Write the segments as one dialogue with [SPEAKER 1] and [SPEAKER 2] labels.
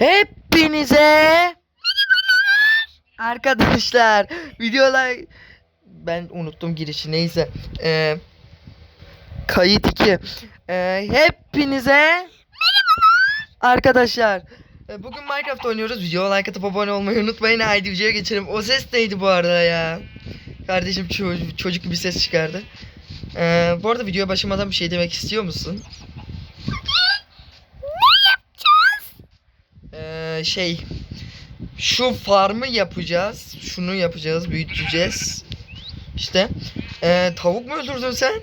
[SPEAKER 1] Hepinize Arkadaşlar videolar ben unuttum girişi neyse. Ee, kayıt 2 Ee, hepinize Arkadaşlar e, bugün Minecraft oynuyoruz. Video like atıp abone olmayı unutmayın. Haydi videoya geçelim. O ses neydi bu arada ya? Kardeşim ço- çocuk gibi ses çıkardı. Ee, bu arada videoya başlamadan bir şey demek istiyor musun? Ee, şey şu farmı yapacağız. Şunu yapacağız, büyüteceğiz. İşte ee, tavuk mu öldürdün sen?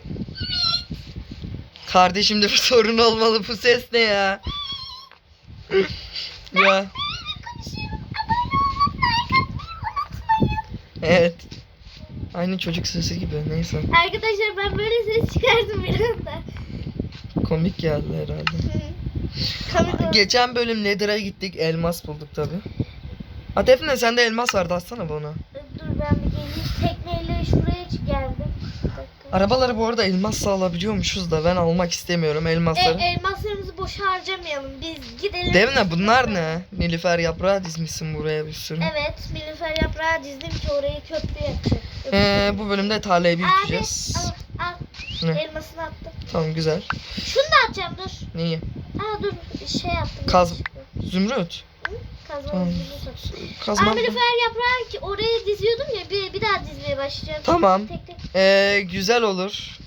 [SPEAKER 1] Kardeşimde bir sorun olmalı. Bu ses ne ya? ya. Evet. Aynı çocuk sesi gibi. Neyse.
[SPEAKER 2] Arkadaşlar ben böyle ses çıkardım bir anda.
[SPEAKER 1] Komik geldi herhalde. Geçen bölüm Nether'a gittik. Elmas bulduk tabi. Ha Defne sende elmas vardı atsana bana.
[SPEAKER 2] Dur ben bir geleyim. Tekneyle şuraya çık- geldim.
[SPEAKER 1] Arabaları bu arada elmas alabiliyormuşuz da ben almak istemiyorum
[SPEAKER 2] E,
[SPEAKER 1] elmasları.
[SPEAKER 2] elmaslarımızı boşa harcamayalım. Biz gidelim.
[SPEAKER 1] Devne bunlar ne? Nilüfer yaprağı dizmişsin buraya bir sürü.
[SPEAKER 2] Evet. Nilüfer yaprağı dizdim ki orayı köprü yapacak.
[SPEAKER 1] Ee, bu bölümde tarlayı
[SPEAKER 2] Abi
[SPEAKER 1] büyüteceğiz.
[SPEAKER 2] al, al.
[SPEAKER 1] Ne?
[SPEAKER 2] Elmasını attım.
[SPEAKER 1] Tamam güzel.
[SPEAKER 2] Şunu da atacağım dur.
[SPEAKER 1] Neyi?
[SPEAKER 2] Aa dur şey yaptım.
[SPEAKER 1] Kaz-. Zümrüt.
[SPEAKER 2] Kazma
[SPEAKER 1] Tamam.
[SPEAKER 2] Aa,
[SPEAKER 1] Kazma.
[SPEAKER 2] Nilüfer yaprağı ki oraya diziyordum ya bir, bir daha dizmeye başlayacağım.
[SPEAKER 1] Tamam.
[SPEAKER 2] Tek tek.
[SPEAKER 1] Ee, güzel olur.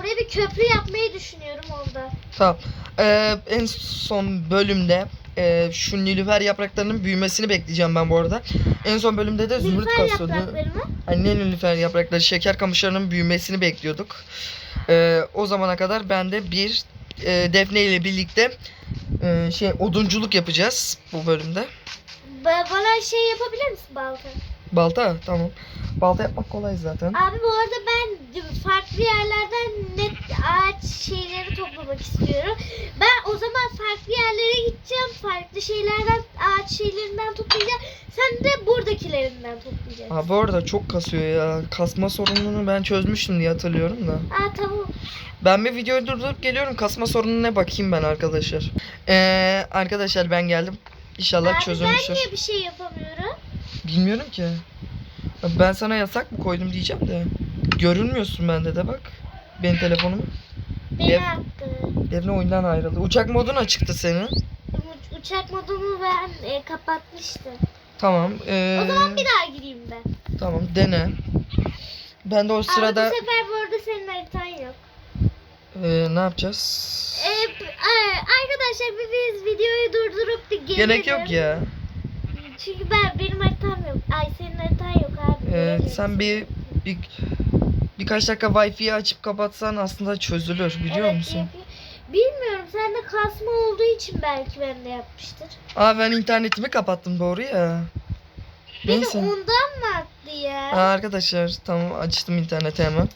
[SPEAKER 2] Oraya bir köprü yapmayı düşünüyorum orada.
[SPEAKER 1] Tamam. Ee, en son bölümde e, şu nilüfer yapraklarının büyümesini bekleyeceğim ben bu arada. En son bölümde de zümrüt
[SPEAKER 2] Nilüfer
[SPEAKER 1] kasıyordu.
[SPEAKER 2] yaprakları mı?
[SPEAKER 1] Anne nilüfer yaprakları, şeker kamışlarının büyümesini bekliyorduk. Ee, o zamana kadar ben de bir e, Defne ile birlikte e, şey odunculuk yapacağız bu bölümde.
[SPEAKER 2] Ba- bana şey yapabilir misin balta?
[SPEAKER 1] Balta tamam. Balta yapmak kolay zaten.
[SPEAKER 2] Abi bu arada ben farklı yerlerden net ağaç şeyleri toplamak istiyorum. Ben o zaman farklı yerlere gideceğim. Farklı şeylerden ağaç şeylerinden toplayacağım. Sen de buradakilerinden toplayacaksın.
[SPEAKER 1] Ha bu arada çok kasıyor ya. Kasma sorununu ben çözmüştüm diye hatırlıyorum da.
[SPEAKER 2] Aa tamam.
[SPEAKER 1] Ben bir videoyu durdurup geliyorum. Kasma sorununa bakayım ben arkadaşlar. Ee, arkadaşlar ben geldim. İnşallah
[SPEAKER 2] Abi ben
[SPEAKER 1] çözülmüştür.
[SPEAKER 2] niye bir şey yapamıyorum?
[SPEAKER 1] Bilmiyorum ki. Ben sana yasak mı koydum diyeceğim de. Görünmüyorsun bende de bak. Benim telefonumu.
[SPEAKER 2] Beni
[SPEAKER 1] Yap.
[SPEAKER 2] attı.
[SPEAKER 1] Yerine oyundan ayrıldı. Uçak modun açıktı senin.
[SPEAKER 2] U- Uçak modumu ben e, kapatmıştım.
[SPEAKER 1] Tamam. Ee,
[SPEAKER 2] O zaman bir daha gireyim ben.
[SPEAKER 1] Tamam dene. Ben de o
[SPEAKER 2] Ama
[SPEAKER 1] sırada
[SPEAKER 2] bu sefer bu arada senin haritan yok.
[SPEAKER 1] ee, ne yapacağız?
[SPEAKER 2] Ee, e, arkadaşlar biz videoyu durdurup bir gelelim.
[SPEAKER 1] Gerek yok ya.
[SPEAKER 2] Çünkü ben benim haritam yok. Ay senin haritan yok.
[SPEAKER 1] Ee, sen bir, bir birkaç dakika Wi-Fi'yi açıp kapatsan aslında çözülür biliyor
[SPEAKER 2] Evet,
[SPEAKER 1] musun?
[SPEAKER 2] yapayım. Bilmiyorum sende kasma olduğu için belki bende yapmıştır.
[SPEAKER 1] Aa ben internetimi kapattım doğru ya.
[SPEAKER 2] Bir de
[SPEAKER 1] Neyse.
[SPEAKER 2] ondan mı attı ya?
[SPEAKER 1] Aa, arkadaşlar tamam açtım interneti hemen.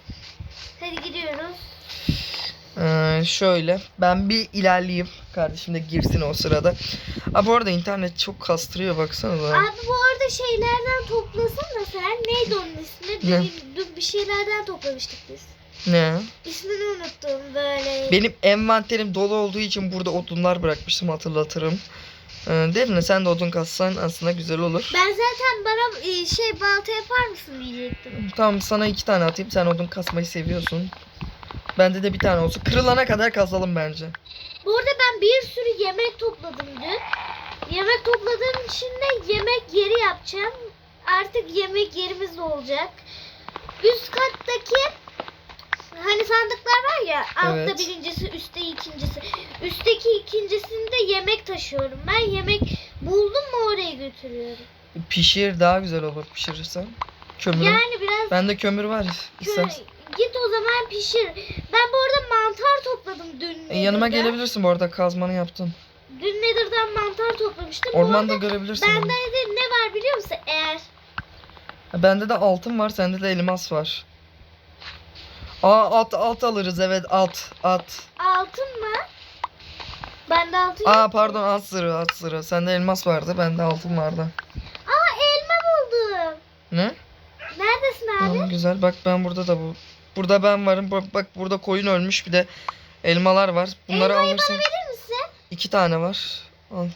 [SPEAKER 1] Ee, şöyle ben bir ilerleyeyim. Kardeşim de girsin o sırada. Aa, bu arada internet çok kastırıyor baksana da.
[SPEAKER 2] Abi bu arada şeylerden toplasana sen. Neydi onun ismi?
[SPEAKER 1] Ne?
[SPEAKER 2] Dün, dün bir şeylerden toplamıştık biz.
[SPEAKER 1] Ne?
[SPEAKER 2] İsmini unuttum böyle.
[SPEAKER 1] Benim envanterim dolu olduğu için burada odunlar bırakmıştım hatırlatırım. Ee, Defne sen de odun kassan aslında güzel olur.
[SPEAKER 2] Ben zaten bana e, şey balta yapar mısın diyecektim.
[SPEAKER 1] Tamam sana iki tane atayım. Sen odun kasmayı seviyorsun. Bende de bir tane olsun. Kırılana kadar kazalım bence.
[SPEAKER 2] Bu arada ben bir sürü yemek topladım dün. Yemek topladığım için de yemek yeri yapacağım. Artık yemek yerimiz de olacak. Üst kattaki hani sandıklar var ya altta
[SPEAKER 1] Evet.
[SPEAKER 2] birincisi üstte ikincisi. Üstteki ikincisinde yemek taşıyorum. Ben yemek buldum mu oraya götürüyorum.
[SPEAKER 1] Pişir daha güzel olur pişirirsen. Kömür.
[SPEAKER 2] Yani biraz
[SPEAKER 1] Bende kömür var
[SPEAKER 2] kö-
[SPEAKER 1] istersen.
[SPEAKER 2] Git o zaman pişir. Ben bu arada mantar topladım dün.
[SPEAKER 1] E, yanıma
[SPEAKER 2] Nether'da.
[SPEAKER 1] gelebilirsin bu arada kazmanı yaptım.
[SPEAKER 2] Dün Nether'dan mantar toplamıştım.
[SPEAKER 1] Ormanda görebilirsin.
[SPEAKER 2] Bende de ne var biliyor musun? Eğer
[SPEAKER 1] Ha, Bende de altın var, sende de elmas var. Aa at at alırız evet at at.
[SPEAKER 2] altın mı? Bende altın
[SPEAKER 1] Aa
[SPEAKER 2] yok.
[SPEAKER 1] pardon at zırhı at zırhı. Sende elmas vardı, bende altın vardı.
[SPEAKER 2] Aa elma buldum.
[SPEAKER 1] Ne?
[SPEAKER 2] Neredesin abi?
[SPEAKER 1] Tamam güzel. Bak ben burada da bu. Burada ben varım. Bak, bak burada koyun ölmüş bir de elmalar var. Bunları
[SPEAKER 2] Elmayı
[SPEAKER 1] alırsın.
[SPEAKER 2] bana verir misin?
[SPEAKER 1] İki tane var. Al.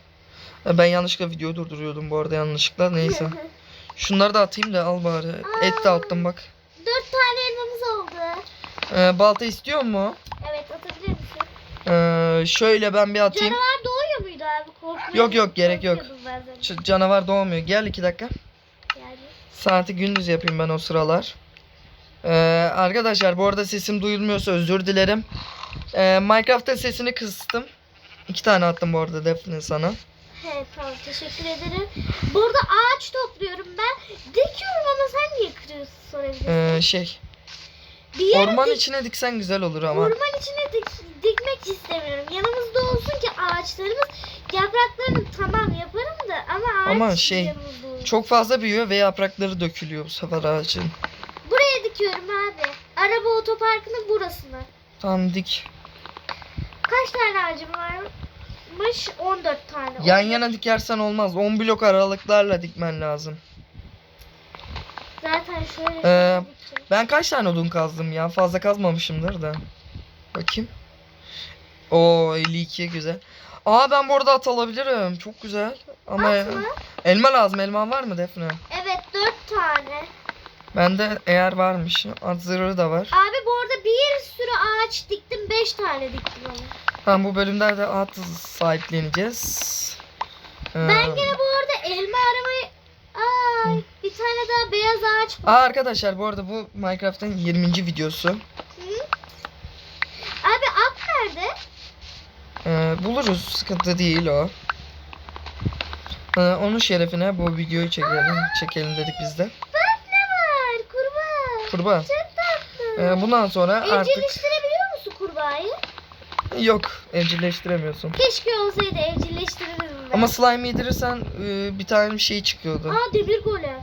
[SPEAKER 1] Ben yanlışlıkla video durduruyordum bu arada yanlışlıkla. Neyse. Şunları da atayım da al bari. Et de attım bak.
[SPEAKER 2] Dört tane elmamız oldu.
[SPEAKER 1] Ee, balta istiyor mu?
[SPEAKER 2] Evet atabilir misin?
[SPEAKER 1] Ee, şöyle ben bir atayım.
[SPEAKER 2] Canavar doğuyor muydu abi? Korkuyordum.
[SPEAKER 1] Yok, yok, gerek yok.
[SPEAKER 2] Korkuyordum bazen.
[SPEAKER 1] Ç- canavar doğmuyor. Gel iki dakika.
[SPEAKER 2] Yani.
[SPEAKER 1] Saati gündüz yapayım ben o sıralar. Ee, arkadaşlar bu arada sesim duyulmuyorsa özür dilerim. Ee, Minecraft'ta sesini kıstım. İki tane attım bu arada Defne sana.
[SPEAKER 2] He tamam teşekkür ederim. Burada ağaç topluyorum ben. Dikiyorum ama sen niye kırıyorsun sorabilirsin.
[SPEAKER 1] Ee, şey
[SPEAKER 2] bir yere
[SPEAKER 1] orman
[SPEAKER 2] dik-
[SPEAKER 1] içine diksen güzel olur ama.
[SPEAKER 2] orman içine dik- dikmek istemiyorum. Yanımızda olsun ki ağaçlarımız yapraklarını tamam yaparım da ama ağaç
[SPEAKER 1] Ama şey,
[SPEAKER 2] yanımızda olsun.
[SPEAKER 1] Çok fazla büyüyor ve yaprakları dökülüyor bu sefer ağacın.
[SPEAKER 2] Buraya dikiyorum abi. Araba otoparkının burasına.
[SPEAKER 1] Tamam dik.
[SPEAKER 2] Kaç tane ağacım varmış? 14 tane.
[SPEAKER 1] Yan yana dikersen olmaz. 10 blok aralıklarla dikmen lazım.
[SPEAKER 2] Zaten şöyle
[SPEAKER 1] Ee. Ben kaç tane odun kazdım ya? Fazla kazmamışımdır da. Bakayım. Oo 52 güzel. Aa ben bu arada at alabilirim. Çok güzel. Ama
[SPEAKER 2] Atma.
[SPEAKER 1] elma lazım. Elma var mı Defne?
[SPEAKER 2] Evet 4 tane.
[SPEAKER 1] Bende eğer varmış. At zırhı da var.
[SPEAKER 2] Abi bu arada bir sürü ağaç diktim. 5 tane diktim ama.
[SPEAKER 1] Tamam bu bölümde de at sahipleneceğiz. Ee,
[SPEAKER 2] Ben gene bu arada elma aramayı... Ay bir tane daha beyaz ağaç
[SPEAKER 1] Aa arkadaşlar bu arada bu Minecraft'ın 20. videosu.
[SPEAKER 2] Hı? Abi at nerede?
[SPEAKER 1] Ee, buluruz. Sıkıntı değil o. Ee, onun şerefine bu videoyu çekelim. Çekelim dedik biz de.
[SPEAKER 2] Kurbağa.
[SPEAKER 1] Ee, bundan sonra artık
[SPEAKER 2] Evcilleştirebiliyor musun kurbağayı?
[SPEAKER 1] yok evcilleştiremiyorsun.
[SPEAKER 2] Keşke olsaydı evcilleştirirdim ben.
[SPEAKER 1] Ama slime yedirirsen e, bir tane bir şey çıkıyordu.
[SPEAKER 2] Aa demir golem.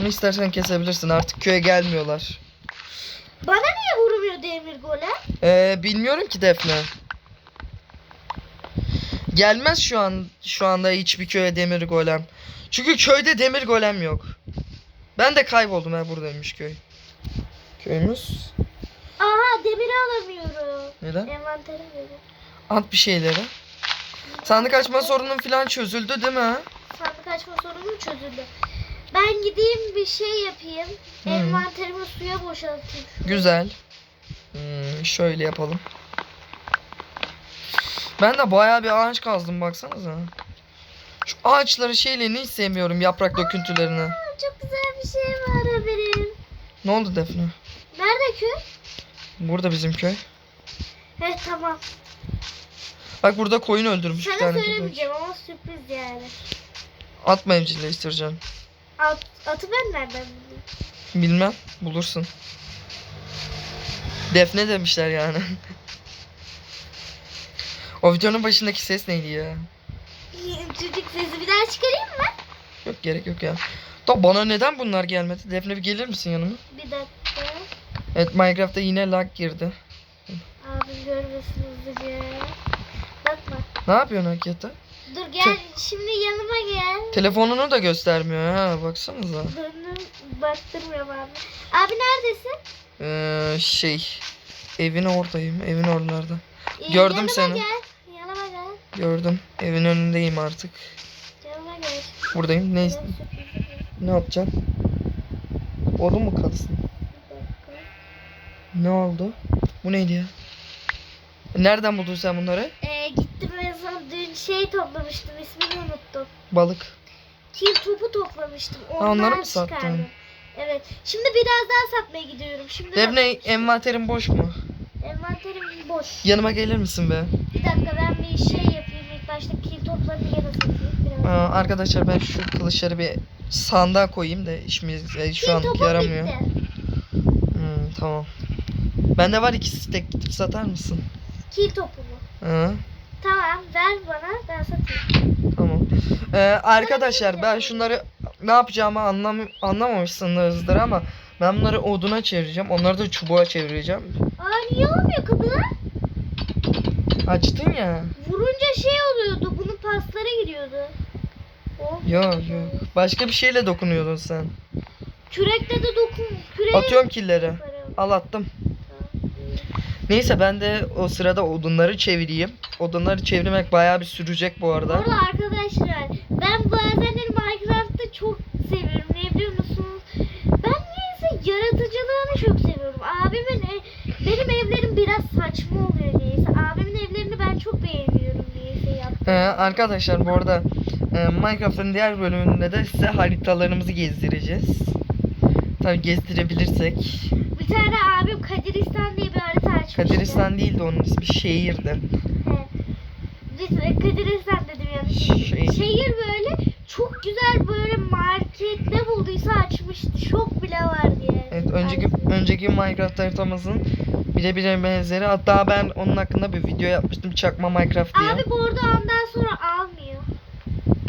[SPEAKER 1] Onu istersen kesebilirsin. Artık köye gelmiyorlar.
[SPEAKER 2] Bana niye vurmuyor demir golem?
[SPEAKER 1] Ee, bilmiyorum ki Defne. Gelmez şu an şu anda hiçbir köye demir golem. Çünkü köyde demir golem yok. Ben de kayboldum ha buradaymış köy. Köyümüz.
[SPEAKER 2] Aha demiri alamıyorum.
[SPEAKER 1] Neden?
[SPEAKER 2] Envanterim dedi.
[SPEAKER 1] At bir şeyleri. Sandık açma sorunun falan çözüldü değil mi?
[SPEAKER 2] Sandık açma sorunum çözüldü. Ben gideyim bir şey yapayım.
[SPEAKER 1] Hı.
[SPEAKER 2] Envanterimi suya boşaltayım.
[SPEAKER 1] Güzel. Hmm, şöyle yapalım. Ben de bayağı bir ağaç kazdım baksanıza. Şu ağaçları şeylerini hiç sevmiyorum yaprak döküntülerini.
[SPEAKER 2] Çok güzel bir şey var haberim.
[SPEAKER 1] Ne oldu Defne?
[SPEAKER 2] Nerede köy?
[SPEAKER 1] Burada bizim köy.
[SPEAKER 2] He tamam.
[SPEAKER 1] Bak burada koyun öldürmüş bir
[SPEAKER 2] Sana
[SPEAKER 1] tane köpek.
[SPEAKER 2] söylemeyeceğim ama sürpriz yani.
[SPEAKER 1] Atma evcilleştireceğim.
[SPEAKER 2] At, atı ben nereden bileyim?
[SPEAKER 1] Bilmem. Bulursun. Defne demişler yani. o videonun başındaki ses neydi ya?
[SPEAKER 2] Çocuk sesi bir daha çıkarayım mı?
[SPEAKER 1] Yok gerek yok ya. Da bana neden bunlar gelmedi? Defne bir gelir misin yanıma?
[SPEAKER 2] Bir dakika.
[SPEAKER 1] Evet Minecraft'ta yine lag girdi.
[SPEAKER 2] Abim görmesin hızlıca. Bakma.
[SPEAKER 1] Ne yapıyorsun hakikaten?
[SPEAKER 2] Dur gel şimdi yanıma gel.
[SPEAKER 1] Telefonunu da göstermiyor ha baksanıza.
[SPEAKER 2] Döndüm baktırmıyorum abi. Abi neredesin?
[SPEAKER 1] Ee, şey evin oradayım evin oralarda.
[SPEAKER 2] Ee,
[SPEAKER 1] Gördüm
[SPEAKER 2] yanıma
[SPEAKER 1] seni.
[SPEAKER 2] Gel. Yanıma gel.
[SPEAKER 1] Gördüm evin önündeyim artık.
[SPEAKER 2] Yanıma gel.
[SPEAKER 1] Buradayım ne
[SPEAKER 2] var.
[SPEAKER 1] Ne yapacaksın? Odun mu kalsın? Ne oldu? Bu neydi ya? Nereden buldun sen bunları?
[SPEAKER 2] Ee, gittim en son dün şey toplamıştım ismini unuttum.
[SPEAKER 1] Balık.
[SPEAKER 2] Kil topu toplamıştım.
[SPEAKER 1] onları
[SPEAKER 2] Ondan
[SPEAKER 1] mı sattın?
[SPEAKER 2] çıkardım. Evet. Şimdi biraz daha satmaya gidiyorum. Şimdi
[SPEAKER 1] Defne
[SPEAKER 2] bak-
[SPEAKER 1] envanterin boş mu?
[SPEAKER 2] envanterim boş.
[SPEAKER 1] Yanıma gelir misin be?
[SPEAKER 2] Bir dakika ben bir şey yapayım. İlk başta kil toplarını gene satayım. Biraz.
[SPEAKER 1] Aa, arkadaşlar ben şu kılıçları bir sandığa koyayım da işimiz e, şu
[SPEAKER 2] Kil
[SPEAKER 1] an yaramıyor. Hmm, tamam. Bende var iki stek gidip satar mısın?
[SPEAKER 2] Kil topu mu?
[SPEAKER 1] Hı,
[SPEAKER 2] Tamam ver bana ben satayım.
[SPEAKER 1] tamam. Ee, arkadaşlar ben şunları ne yapacağımı anlam anlamamışsınızdır ama ben bunları oduna çevireceğim. Onları da çubuğa çevireceğim.
[SPEAKER 2] Aa niye olmuyor kapılar?
[SPEAKER 1] Açtın ya.
[SPEAKER 2] Vurunca şey oluyordu. Bunun pasları gidiyordu.
[SPEAKER 1] Yok yok. Başka bir şeyle dokunuyordun sen.
[SPEAKER 2] Kürekle de dokun. Küreğe
[SPEAKER 1] Atıyorum killeri. Al attım. Neyse ben de o sırada odunları çevireyim. Odunları çevirmek bayağı bir sürecek bu
[SPEAKER 2] Bu
[SPEAKER 1] arada.
[SPEAKER 2] arada arkadaşlar ben bazenleri Minecraft'ta çok seviyorum. Ne biliyor musunuz? Ben neyse yaratıcılığını çok seviyorum. Abimin ev- benim evlerim biraz saçma oluyor neyse. Abimin evlerini ben çok beğeniyorum neyse yap.
[SPEAKER 1] Ee, arkadaşlar bu arada e, Minecraft'ın diğer bölümünde de size haritalarımızı gezdireceğiz. Tabi gezdirebilirsek.
[SPEAKER 2] Bir tane abim Kadiristan diye bir harita açmıştı.
[SPEAKER 1] Kadiristan değil de onun ismi şehirdi.
[SPEAKER 2] He. Biz e, Kadiristan dedim yanlış.
[SPEAKER 1] Şey.
[SPEAKER 2] Şehir böyle çok güzel böyle market ne bulduysa açmıştı. Şok bile vardı yani.
[SPEAKER 1] Evet önceki önceki Minecraft haritamızın birebir benzeri. Hatta ben onun hakkında bir video yapmıştım. Çakma Minecraft diye.
[SPEAKER 2] Abi bu arada ondan sonra almıyor.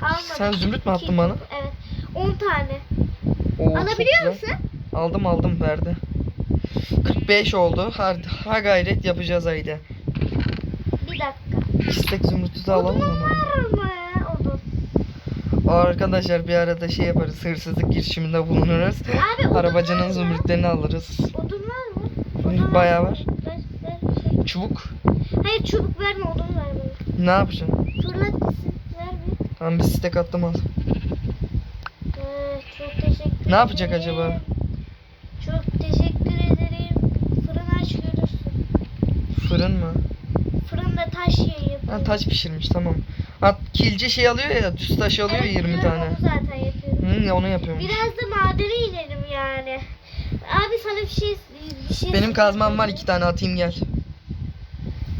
[SPEAKER 2] Almadı.
[SPEAKER 1] Sen zümrüt mü attın bana?
[SPEAKER 2] Evet. 10 tane.
[SPEAKER 1] Oo,
[SPEAKER 2] Alabiliyor musun?
[SPEAKER 1] Aldım aldım verdi. 45 oldu. Ha, ha gayret yapacağız haydi.
[SPEAKER 2] Bir dakika.
[SPEAKER 1] İstek zümrütü de alalım mı?
[SPEAKER 2] var mı? Odun.
[SPEAKER 1] Arkadaşlar bir arada şey yaparız. Hırsızlık girişiminde bulunuruz.
[SPEAKER 2] Abi var
[SPEAKER 1] Arabacının zümrütlerini alırız.
[SPEAKER 2] Odun var mı? Odun
[SPEAKER 1] bayağı
[SPEAKER 2] ver.
[SPEAKER 1] var.
[SPEAKER 2] Ver, ver. Şey.
[SPEAKER 1] Çubuk.
[SPEAKER 2] Hayır çubuk verme odun ver bana.
[SPEAKER 1] Ne yapacaksın?
[SPEAKER 2] Fırlat.
[SPEAKER 1] Tamam bir stek attım al.
[SPEAKER 2] Ee, çok teşekkür
[SPEAKER 1] Ne yapacak
[SPEAKER 2] ederim.
[SPEAKER 1] acaba?
[SPEAKER 2] Çok teşekkür ederim. Fırın aç görürsün.
[SPEAKER 1] Fırın mı?
[SPEAKER 2] Fırında taş yayı yapıyor.
[SPEAKER 1] Ha taş pişirmiş tamam. Ha kilce şey alıyor ya düz taş alıyor
[SPEAKER 2] Evet,
[SPEAKER 1] 20
[SPEAKER 2] biliyorum,
[SPEAKER 1] tane.
[SPEAKER 2] Onu zaten yapıyorum.
[SPEAKER 1] Hı, onu yapıyormuş.
[SPEAKER 2] Biraz da madene inelim yani. Abi sana bir şey bir şey
[SPEAKER 1] Benim kazmam var iki tane atayım gel.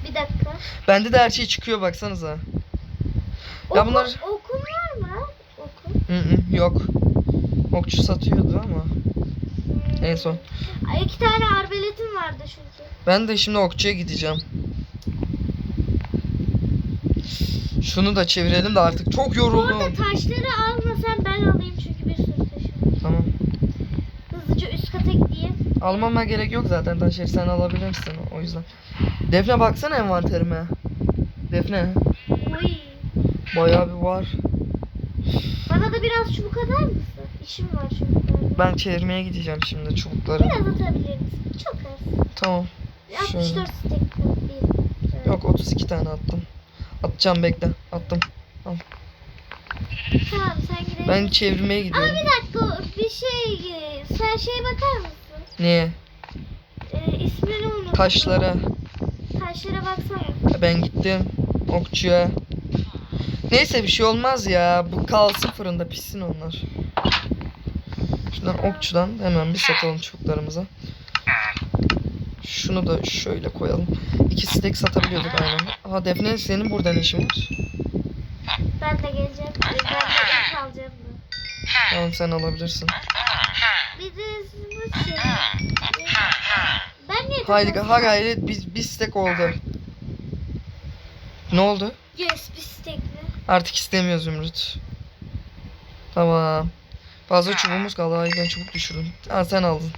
[SPEAKER 2] Bir dakika.
[SPEAKER 1] Bende de her şey çıkıyor baksanıza. Ya bunlar-
[SPEAKER 2] okun var mı? Oku.
[SPEAKER 1] Hı hı, yok. Okçu satıyordu ama.
[SPEAKER 2] Hmm.
[SPEAKER 1] En son.
[SPEAKER 2] Ay, iki tane arbeletim vardı çünkü.
[SPEAKER 1] Ben de şimdi okçuya gideceğim. Şunu da çevirelim de artık çok
[SPEAKER 2] Bu
[SPEAKER 1] yoruldum.
[SPEAKER 2] arada taşları alma sen ben alayım çünkü bir sürü taşım. var.
[SPEAKER 1] Tamam.
[SPEAKER 2] Hızlıca üst kata gideyim.
[SPEAKER 1] Almama gerek yok zaten taşları sen alabilirsin o yüzden. Defne baksana envanterime. Defne
[SPEAKER 2] Uy.
[SPEAKER 1] Bayağı bir var.
[SPEAKER 2] Bana da biraz çubuk atar mısın? İşim var benim.
[SPEAKER 1] Ben çevirmeye gideceğim şimdi çubukları.
[SPEAKER 2] Biraz atabilir misin? Çok az.
[SPEAKER 1] Tamam.
[SPEAKER 2] 64 stack değil.
[SPEAKER 1] Yok 32 tane attım. Atacağım bekle. Attım.
[SPEAKER 2] Tamam sen gidelim.
[SPEAKER 1] Ben çevirmeye
[SPEAKER 2] Ama
[SPEAKER 1] gidiyorum.
[SPEAKER 2] bir dakika bir şey sen şeye bakar mısın?
[SPEAKER 1] Niye?
[SPEAKER 2] Ee, ismini unuttum.
[SPEAKER 1] Taşlara.
[SPEAKER 2] Taşlara baksana.
[SPEAKER 1] Ben gittim okçuya. Neyse bir şey olmaz ya. Bu kalsın fırında pişsin onlar. Şuradan okçudan hemen bir satalım çubuklarımıza. Şunu da şöyle koyalım. İki stek satabiliyorduk aynen. Aha Defne senin burada ne işin var?
[SPEAKER 2] Ben de geleceğim. Ben de ilk alacağım mı?
[SPEAKER 1] Tamam sen alabilirsin.
[SPEAKER 2] Bir de bu şey. Ben niye
[SPEAKER 1] Haydi ha gayret bir, bir stek oldu. Ne oldu?
[SPEAKER 2] Yes bir mi?
[SPEAKER 1] Artık istemiyor Zümrüt. Tamam. Fazla çubuğumuz kaldı. Ay ben çubuk düşürdüm. Ha sen aldın.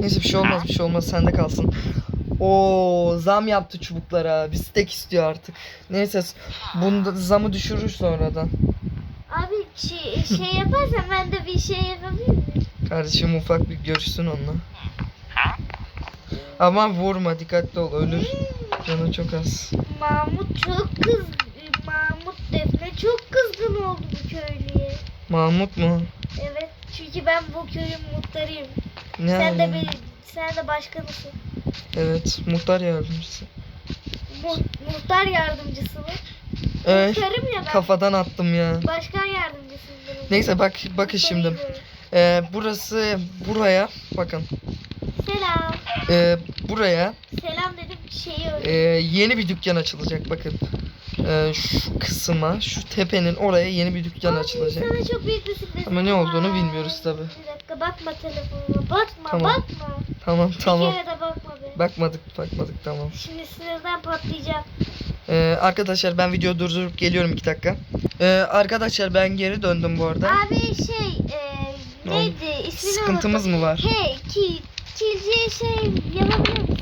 [SPEAKER 1] Neyse bir şey olmaz bir şey olmaz sende kalsın. Oo zam yaptı çubuklara. Bir stek istiyor artık. Neyse bunda zamı düşürür sonradan.
[SPEAKER 2] Abi şey, şey yaparsan ben de bir şey yapabilir miyim?
[SPEAKER 1] Kardeşim ufak bir görüşsün onunla. Ama vurma dikkatli ol ölür. Canı çok az.
[SPEAKER 2] Mahmut çok kız Mahmut çok kızgın oldu bu köylüye.
[SPEAKER 1] Mahmut mu?
[SPEAKER 2] Evet çünkü ben bu köyün muhtarıyım.
[SPEAKER 1] Ne
[SPEAKER 2] sen de
[SPEAKER 1] yani?
[SPEAKER 2] bir, sen de başkanısın.
[SPEAKER 1] Evet muhtar yardımcısı.
[SPEAKER 2] Mu, muhtar yardımcısı mı?
[SPEAKER 1] Evet
[SPEAKER 2] Muhtarım ya ben.
[SPEAKER 1] kafadan attım ya.
[SPEAKER 2] Başkan yardımcısın benim.
[SPEAKER 1] Neyse bak bakın şimdi. Ee, burası buraya bakın.
[SPEAKER 2] Selam.
[SPEAKER 1] Ee, buraya
[SPEAKER 2] Selam dedim şeyi öyle.
[SPEAKER 1] e, yeni bir dükkan açılacak bakın. Ee, şu kısma şu tepenin oraya yeni bir dükkan
[SPEAKER 2] Abi,
[SPEAKER 1] açılacak.
[SPEAKER 2] Sana çok büyük bir sürpriz
[SPEAKER 1] Ama ne olduğunu bilmiyoruz tabi.
[SPEAKER 2] Bir dakika bakma telefonuma. Bakma
[SPEAKER 1] Tamam.
[SPEAKER 2] bakma.
[SPEAKER 1] Tamam tamam.
[SPEAKER 2] Bir kere de bakma be.
[SPEAKER 1] Bakmadık bakmadık tamam.
[SPEAKER 2] Şimdi sinirden patlayacağım.
[SPEAKER 1] Ee, arkadaşlar ben video durdurup geliyorum iki dakika. Ee, arkadaşlar ben geri döndüm bu arada.
[SPEAKER 2] Abi şey e, neydi ismini
[SPEAKER 1] Sıkıntımız
[SPEAKER 2] unuttum.
[SPEAKER 1] mı var?
[SPEAKER 2] Hey ki kilciye şey yapabilir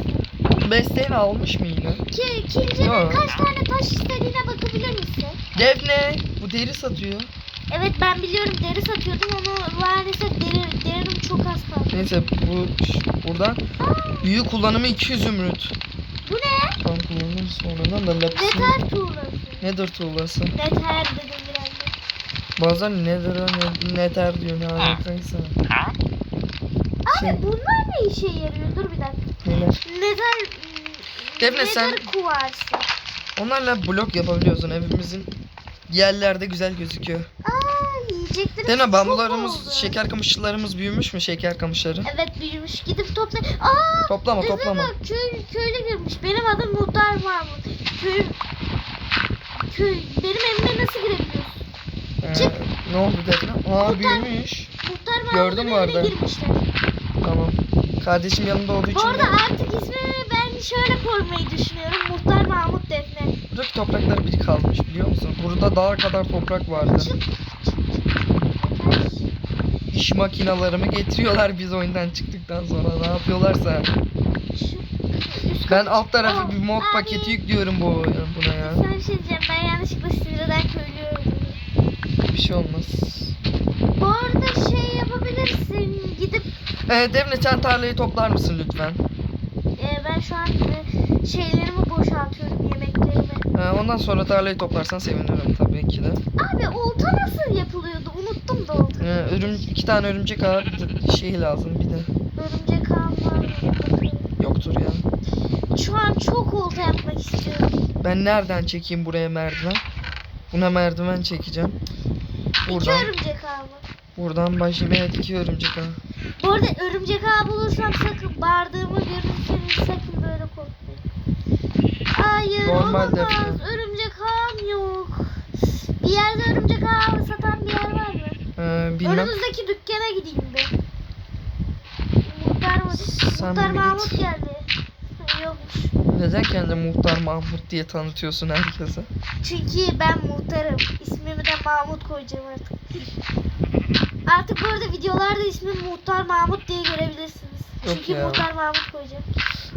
[SPEAKER 2] misin?
[SPEAKER 1] Besteğini almış mı yine?
[SPEAKER 2] Ki, kilcinin
[SPEAKER 1] Yo.
[SPEAKER 2] kaç tane taş istediğine bakabilir misin?
[SPEAKER 1] Defne bu deri satıyor.
[SPEAKER 2] Evet ben biliyorum deri satıyordum onu maalesef deri, derinim çok az kaldı.
[SPEAKER 1] Neyse bu ş- buradan
[SPEAKER 2] Aa,
[SPEAKER 1] büyük kullanımı 200 zümrüt.
[SPEAKER 2] Bu ne?
[SPEAKER 1] Tam kullanırım sonradan da lapisin.
[SPEAKER 2] Neter tuğlası.
[SPEAKER 1] Nedir tuğlası?
[SPEAKER 2] Neter dedim biraz da.
[SPEAKER 1] Bazen nedir ne, neter diyor ne alakaysa.
[SPEAKER 2] Abi
[SPEAKER 1] Şey-
[SPEAKER 2] bunlar ne işe yarıyor? Dur bir dakika.
[SPEAKER 1] Neler?
[SPEAKER 2] Nezer...
[SPEAKER 1] Defne, sen-
[SPEAKER 2] kuvarsı.
[SPEAKER 1] Onlarla blok yapabiliyorsun evimizin yerlerde güzel gözüküyor.
[SPEAKER 2] Aa yiyeceklerim
[SPEAKER 1] Değil mi?
[SPEAKER 2] çok
[SPEAKER 1] Bambularımız,
[SPEAKER 2] oldu.
[SPEAKER 1] şeker kamışlarımız büyümüş mü şeker kamışları?
[SPEAKER 2] Evet büyümüş. Gidip topla. Aa!
[SPEAKER 1] Toplama
[SPEAKER 2] Defne
[SPEAKER 1] toplama.
[SPEAKER 2] bak, Köy, köylü girmiş. Benim adım Muhtar Mahmut. Köy... Köy... Benim evime nasıl girebiliyorsun?
[SPEAKER 1] Ee,
[SPEAKER 2] Çık.
[SPEAKER 1] ne oldu Defne? Aa büyümüş.
[SPEAKER 2] Muhtar Mahmut'un
[SPEAKER 1] Gördün mü
[SPEAKER 2] evine
[SPEAKER 1] orada?
[SPEAKER 2] girmişler.
[SPEAKER 1] Tamam. Kardeşim yanında olduğu
[SPEAKER 2] Bu
[SPEAKER 1] için
[SPEAKER 2] arada artık ismini ben şöyle koymayı düşünüyorum. Muhtar Mahmut Defne.
[SPEAKER 1] buradaki topraklar biri kalmış biliyor musun? Burada dağ kadar toprak vardı.
[SPEAKER 2] Çık.
[SPEAKER 1] İş makinalarımı getiriyorlar biz oyundan çıktıktan sonra ne yapıyorlarsa. Ben alt tarafı bir mod
[SPEAKER 2] Abi.
[SPEAKER 1] paketi yüklüyorum bu buna ya.
[SPEAKER 2] Sana bir şey diyeceğim. Ben yanlışlıkla sinirden köylü öldürdüm.
[SPEAKER 1] Bir şey olmaz.
[SPEAKER 2] Bu arada şey yapabilirsin.
[SPEAKER 1] Ee, Defne sen tarlayı toplar mısın lütfen?
[SPEAKER 2] e, ben şu an e, şeylerimi boşaltıyorum yemeklerimi.
[SPEAKER 1] Ee, ondan sonra tarlayı toplarsan sevinirim tabii ki de.
[SPEAKER 2] Abi olta nasıl yapılıyordu? Unuttum da olta.
[SPEAKER 1] Ee, örüm, iki tane örümcek ağı şey lazım bir de.
[SPEAKER 2] Örümcek var mı?
[SPEAKER 1] Yoktur ya.
[SPEAKER 2] Şu an çok olta yapmak istiyorum.
[SPEAKER 1] Ben nereden çekeyim buraya merdiven? Buna merdiven çekeceğim. Buradan,
[SPEAKER 2] İki örümcek ağ mı?
[SPEAKER 1] buradan başlayayım. Evet iki örümcek ağı.
[SPEAKER 2] Bu arada örümcek ağ bulursam sakın bağırdığımı görürseniz sakın böyle korkmayın. Hayır
[SPEAKER 1] Normal
[SPEAKER 2] olamaz.
[SPEAKER 1] defne.
[SPEAKER 2] Örümcek ağım yok. Bir yerde örümcek ağı satan bir yer var mı?
[SPEAKER 1] Ee, bilmem.
[SPEAKER 2] Önümüzdeki dükkana gideyim bir. Muhtar, Muhtar Mahmut geldi. Yokmuş.
[SPEAKER 1] Neden kendini Muhtar Mahmut diye tanıtıyorsun herkese?
[SPEAKER 2] Çünkü ben muhtarım. İsmimi de Mahmut koyacağım artık. Artık bu arada videolarda ismim Muhtar Mahmut diye görebilirsiniz.
[SPEAKER 1] Yok
[SPEAKER 2] Çünkü
[SPEAKER 1] ya.
[SPEAKER 2] Muhtar Mahmut koyacağım.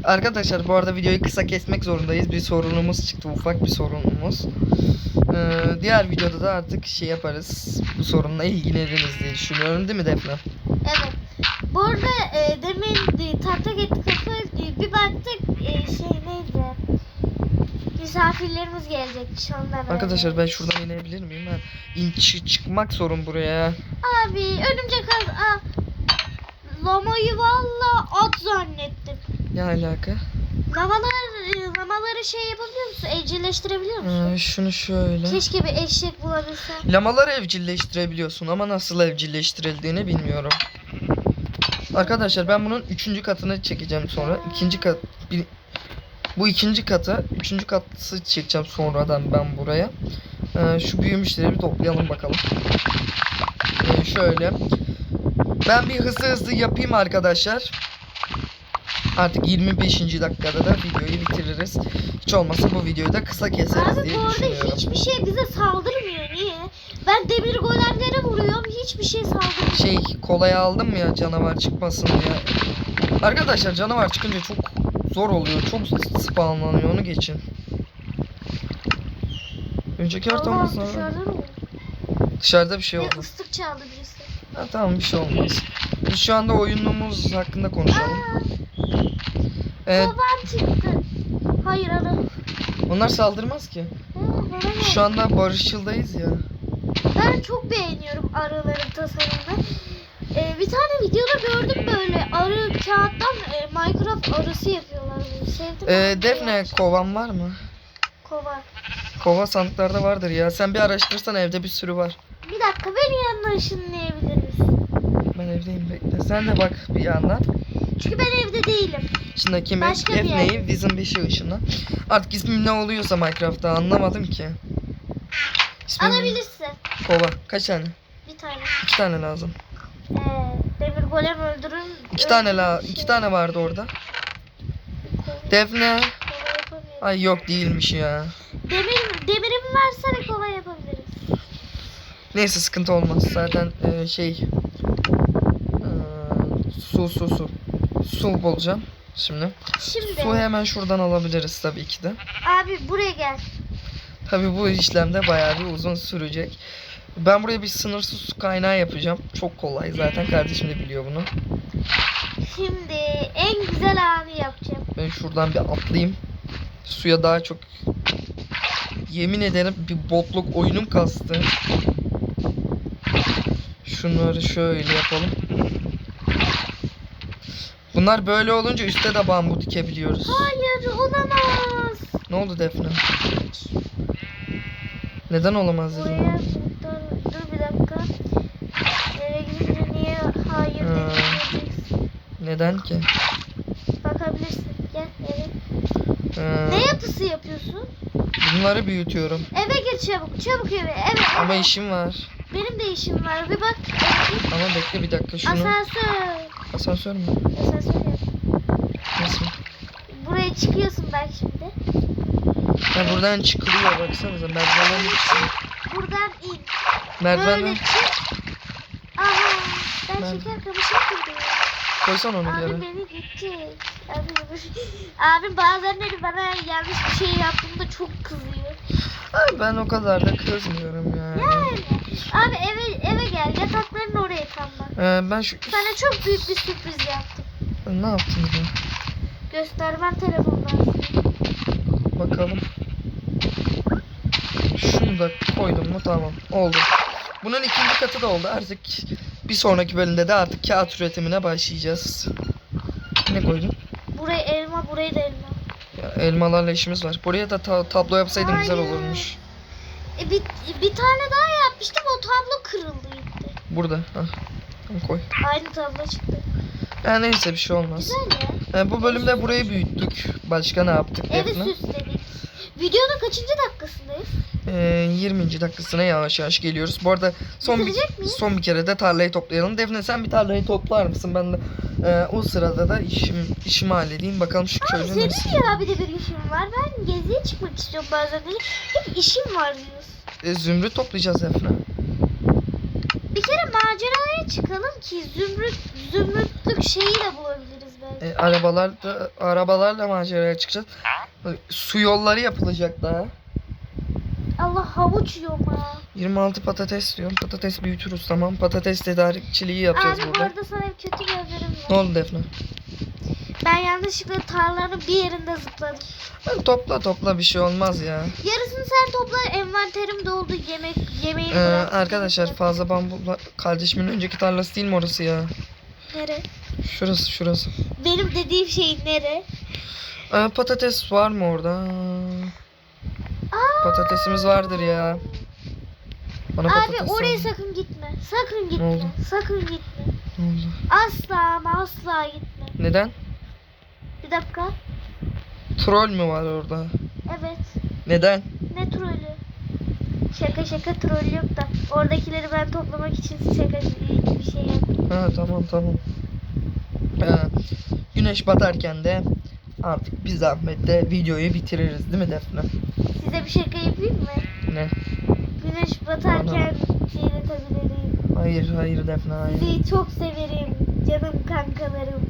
[SPEAKER 1] Arkadaşlar bu arada videoyu kısa kesmek zorundayız. Bir sorunumuz çıktı. Ufak bir sorunumuz. Ee, diğer videoda da artık şey yaparız. Bu sorunla ilgileniriz diye düşünüyorum değil mi Defne?
[SPEAKER 2] Evet. Bu arada e, demin e, taklak ettik kafa e, bir baktık e, şey neydi? Misafirlerimiz gelecekmiş ondan.
[SPEAKER 1] Arkadaşlar ben şuradan inebilir miyim? Ben in çı- çıkmak sorun buraya.
[SPEAKER 2] Abi örümcek az... Aa, lamayı valla at zannettim.
[SPEAKER 1] Ne alaka?
[SPEAKER 2] Lamalar, e, lamaları şey yapabiliyor musun? Evcilleştirebiliyor musun?
[SPEAKER 1] Ee, şunu şöyle.
[SPEAKER 2] Keşke bir eşek bulabilsem.
[SPEAKER 1] Lamaları evcilleştirebiliyorsun ama nasıl evcilleştirildiğini bilmiyorum. Arkadaşlar ben bunun üçüncü katını çekeceğim sonra. İkinci kat bir, bu ikinci katı, üçüncü katı çekeceğim sonradan ben buraya. Ee, şu büyümüşleri bir toplayalım bakalım. Ee, şöyle. Ben bir hızlı hızlı yapayım arkadaşlar. Artık 25. dakikada da videoyu bitiririz. Hiç olmazsa bu videoyu da kısa keseriz
[SPEAKER 2] Abi
[SPEAKER 1] diye düşünüyorum.
[SPEAKER 2] hiçbir şey bize saldırmıyor. Ben demir golemlere vuruyorum. Hiçbir şey saldırmıyor.
[SPEAKER 1] şey kolaya aldım ya canavar çıkmasın diye. Arkadaşlar canavar çıkınca çok zor oluyor. Çok spawnlanıyor onu geçin. Önceki haritamız
[SPEAKER 2] dışarıda mı?
[SPEAKER 1] Dışarıda bir şey oldu.
[SPEAKER 2] ıslık çaldı birisi.
[SPEAKER 1] Ha, tamam bir şey olmaz. Biz şu anda oyunumuz hakkında konuşalım.
[SPEAKER 2] Aa,
[SPEAKER 1] Evet,
[SPEAKER 2] baban çıktı. Hayır ara.
[SPEAKER 1] onlar saldırmaz ki.
[SPEAKER 2] Ha.
[SPEAKER 1] Şu anda barışçıldayız ya.
[SPEAKER 2] Ben çok beğeniyorum arıların tasarımını. Ee, bir tane videoda gördüm böyle arı kağıttan e, Minecraft arısı yapıyorlar. Sevdim.
[SPEAKER 1] Ee,
[SPEAKER 2] ben.
[SPEAKER 1] Defne kovan var mı?
[SPEAKER 2] Kova.
[SPEAKER 1] Kova sandıklarda vardır ya. Sen bir araştırsan evde bir sürü var.
[SPEAKER 2] Bir dakika beni yanına ışınlayabilir misin?
[SPEAKER 1] Ben evdeyim bekle. Sen de bak bir yandan.
[SPEAKER 2] Çünkü ben evde değilim.
[SPEAKER 1] İçinde kimi?
[SPEAKER 2] Başka bir
[SPEAKER 1] Defne'yi
[SPEAKER 2] yer.
[SPEAKER 1] Vision 5'i ışınla. Artık ismim ne oluyorsa Minecraft'ta anlamadım ki. İsmim
[SPEAKER 2] Alabilirsin.
[SPEAKER 1] Kova. Kaç tane?
[SPEAKER 2] Bir tane.
[SPEAKER 1] İki tane lazım.
[SPEAKER 2] Ee, demir golem öldürün.
[SPEAKER 1] İki tane la,
[SPEAKER 2] öldürün
[SPEAKER 1] iki
[SPEAKER 2] şey.
[SPEAKER 1] tane vardı orada. Defne. Ay yok değilmiş ya.
[SPEAKER 2] Demir, demirim varsa bir kova yapabiliriz.
[SPEAKER 1] Neyse sıkıntı olmaz. Zaten e, şey e, su su su. Su bulacağım şimdi.
[SPEAKER 2] Şimdi
[SPEAKER 1] Su hemen şuradan alabiliriz tabii ki de.
[SPEAKER 2] abi buraya gel.
[SPEAKER 1] Tabii bu işlemde bayağı bir uzun sürecek. Ben buraya bir sınırsız su kaynağı yapacağım. Çok kolay zaten kardeşim de biliyor bunu.
[SPEAKER 2] Şimdi en güzel anı yapacağım.
[SPEAKER 1] Ben şuradan bir atlayayım. suya daha çok yemin ederim bir botluk oyunum kastı. Şunları şöyle yapalım. Bunlar böyle olunca üstte de bambu dikebiliyoruz.
[SPEAKER 2] Hayır olamaz.
[SPEAKER 1] Ne oldu Defne? Neden olamaz dedim.
[SPEAKER 2] Buraya dur, dur bir dakika. Nereye gidince niye hayır
[SPEAKER 1] Ha.
[SPEAKER 2] demeyeceksin?
[SPEAKER 1] Neden ki?
[SPEAKER 2] Bakabilirsin. Gel eve.
[SPEAKER 1] Ee,
[SPEAKER 2] Ne yapısı yapıyorsun?
[SPEAKER 1] bunları büyütüyorum.
[SPEAKER 2] Eve gir çabuk. Çabuk eve. Eve.
[SPEAKER 1] Ama
[SPEAKER 2] eve.
[SPEAKER 1] işim var.
[SPEAKER 2] Benim de işim var. Bir bak.
[SPEAKER 1] Ama bekle bir dakika şunu.
[SPEAKER 2] Asansör.
[SPEAKER 1] Asansör mü?
[SPEAKER 2] Asansör yap.
[SPEAKER 1] Nasıl?
[SPEAKER 2] Buraya çıkıyorsun bak şimdi.
[SPEAKER 1] Ha buradan çıkılıyor baksanıza merdivenler
[SPEAKER 2] Buradan in. Böyle çık. Ben
[SPEAKER 1] Ben-
[SPEAKER 2] şeker kamışı kırdım.
[SPEAKER 1] koysan onu
[SPEAKER 2] Abi
[SPEAKER 1] yere.
[SPEAKER 2] beni gidecek. Abi, abi bazenleri bana yanlış bir şey yaptığımda çok kızıyor.
[SPEAKER 1] Ay, ben o kadar da kızmıyorum yani.
[SPEAKER 2] Yani. Abi eve eve gel. Yatakların oraya tam bak.
[SPEAKER 1] Ee, ben şu
[SPEAKER 2] Sana çok büyük bir sürpriz yaptım.
[SPEAKER 1] ne yaptın ya?
[SPEAKER 2] Göstermem telefondan.
[SPEAKER 1] Bakalım. Şunu da koydum mu tamam oldu. Bunun ikinci katı da oldu. Artık bir sonraki bölümde de artık kağıt üretimine başlayacağız. Ne koydun?
[SPEAKER 2] Buraya elma, buraya da elma.
[SPEAKER 1] Ya, elmalarla işimiz var. Buraya da ta- tablo yapsaydım güzel
[SPEAKER 2] Hayır.
[SPEAKER 1] olurmuş.
[SPEAKER 2] E, bir, bir tane daha yapmıştım o tablo kırıldı gitti.
[SPEAKER 1] Burada. Tamam, koy.
[SPEAKER 2] Aynı tablo çıktı.
[SPEAKER 1] Ya neyse bir şey olmaz.
[SPEAKER 2] Güzel ya.
[SPEAKER 1] Ee, bu bölümde burayı büyüttük. Başka ne yaptık
[SPEAKER 2] Evi süsledik. Videonun kaçıncı dakikasındayız?
[SPEAKER 1] Ee, 20. dakikasına yavaş yavaş geliyoruz. Bu arada son bir,
[SPEAKER 2] Bitirecek miyiz?
[SPEAKER 1] son bir kere de tarlayı toplayalım. Defne sen bir tarlayı toplar mısın? Ben de e, o sırada da işim işimi halledeyim. Bakalım şu
[SPEAKER 2] Abi senin
[SPEAKER 1] nasıl?
[SPEAKER 2] ya bir de bir işim var. Ben geziye çıkmak istiyorum bazen de. Hep işim var diyorsun.
[SPEAKER 1] E, zümrüt toplayacağız Defne.
[SPEAKER 2] Bir kere maceraya çıkalım ki zümrüt zümrütlük şeyi de bulabiliriz belki.
[SPEAKER 1] E, arabalarla, arabalarla maceraya çıkacağız. Su yolları yapılacak daha.
[SPEAKER 2] Allah havuç yiyorum ha.
[SPEAKER 1] 26 patates diyorum. Patates büyütürüz tamam. Patates tedarikçiliği yapacağız
[SPEAKER 2] Abi bu
[SPEAKER 1] burada.
[SPEAKER 2] arada sana bir kötü bir haberim
[SPEAKER 1] Ne
[SPEAKER 2] var.
[SPEAKER 1] oldu Defne?
[SPEAKER 2] Ben yanlışlıkla tarlanın bir yerinde zıpladım.
[SPEAKER 1] E, topla topla bir şey olmaz ya.
[SPEAKER 2] Yarısını sen topla envanterim doldu yemek yemeği
[SPEAKER 1] Ee,
[SPEAKER 2] bıraktım.
[SPEAKER 1] arkadaşlar fazla bambu kardeşimin önceki tarlası değil mi orası ya?
[SPEAKER 2] Nere?
[SPEAKER 1] Şurası şurası.
[SPEAKER 2] Benim dediğim şey nere?
[SPEAKER 1] Ee, patates var mı orada?
[SPEAKER 2] Aa,
[SPEAKER 1] Patatesimiz vardır ya. Bana
[SPEAKER 2] Abi
[SPEAKER 1] patates
[SPEAKER 2] oraya
[SPEAKER 1] lazım.
[SPEAKER 2] sakın gitme. Sakın gitme.
[SPEAKER 1] oldu?
[SPEAKER 2] Sakın gitme.
[SPEAKER 1] Ne oldu?
[SPEAKER 2] Asla ama asla gitme.
[SPEAKER 1] Neden?
[SPEAKER 2] Bir dakika.
[SPEAKER 1] Troll mü var orada?
[SPEAKER 2] Evet.
[SPEAKER 1] Neden?
[SPEAKER 2] Ne trolü? Şaka şaka troll yok da. Oradakileri ben toplamak için şaka bir şey yaptım.
[SPEAKER 1] Ha tamam tamam. Ee, güneş batarken de artık bir zahmetle videoyu bitiririz değil mi Defne?
[SPEAKER 2] Size bir şaka yapayım mı?
[SPEAKER 1] Ne?
[SPEAKER 2] Güneş batarken seyredebilirim.
[SPEAKER 1] Hayır hayır Defne hayır.
[SPEAKER 2] Sizi çok severim. Canım kankalarım.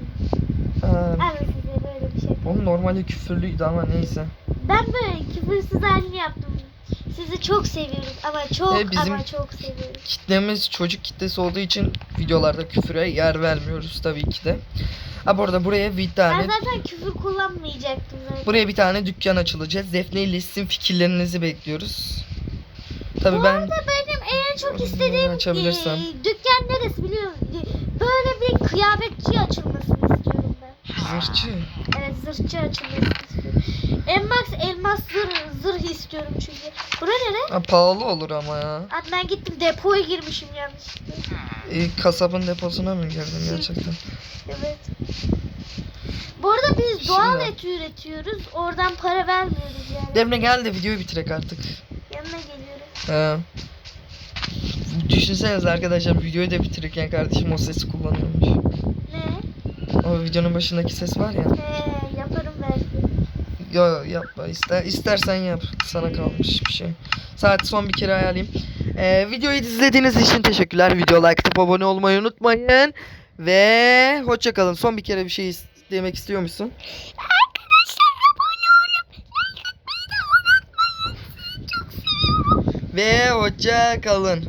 [SPEAKER 1] Ee,
[SPEAKER 2] Ama size böyle bir şaka.
[SPEAKER 1] onun normalde küfürlüydü ama neyse.
[SPEAKER 2] Ben böyle küfürsüz halini yaptım. Sizi çok seviyoruz ama çok
[SPEAKER 1] E, bizim-
[SPEAKER 2] ama çok seviyoruz.
[SPEAKER 1] kitlemiz çocuk kitlesi olduğu için videolarda küfüre yer vermiyoruz tabii ki de. Ha bu arada buraya bir
[SPEAKER 2] Ben
[SPEAKER 1] tane
[SPEAKER 2] zaten küfür kullanmayacaktım zaten.
[SPEAKER 1] buraya bir tane dükkan açılacak. Defne ile sizin fikirlerinizi bekliyoruz. Tabii
[SPEAKER 2] Bu
[SPEAKER 1] ben
[SPEAKER 2] arada benim en çok
[SPEAKER 1] Orada
[SPEAKER 2] istediğim
[SPEAKER 1] açabilirsem.
[SPEAKER 2] e, dükkan neresi biliyor musun? Böyle bir kıyafetçi açılmasını istiyorum ben.
[SPEAKER 1] zırhçı.
[SPEAKER 2] Evet zırhçı açılmasını istiyorum. En max elmas zırh, zırh istiyorum çünkü. Bura nere?
[SPEAKER 1] Ha, pahalı olur ama ya.
[SPEAKER 2] Abi ben gittim depoya girmişim yanlışlıkla.
[SPEAKER 1] E, kasabın deposuna mı girdin gerçekten?
[SPEAKER 2] Evet. Bu arada biz doğal
[SPEAKER 1] Şimdi-
[SPEAKER 2] et üretiyoruz. Oradan para vermiyoruz yani.
[SPEAKER 1] Defne gel de videoyu bitirek artık.
[SPEAKER 2] Yanına geliyorum.
[SPEAKER 1] He. Düşünsenize arkadaşlar videoyu da bitirirken kardeşim o sesi kullanıyormuş.
[SPEAKER 2] Ne?
[SPEAKER 1] O videonun başındaki ses var ya.
[SPEAKER 2] He yaparım belki.
[SPEAKER 1] Yo yapma ister istersen yap. Sana kalmış bir şey. Saati son bir kere ayarlayayım. Ee, videoyu izlediğiniz için teşekkürler. Video like atıp abone olmayı unutmayın. Ve hoşça kalın. Son bir kere bir şey demek istiyor musun?
[SPEAKER 2] Arkadaşlar abone olup atmayı da unutmayın. Sizi çok seviyorum.
[SPEAKER 1] Ve hoşça kalın.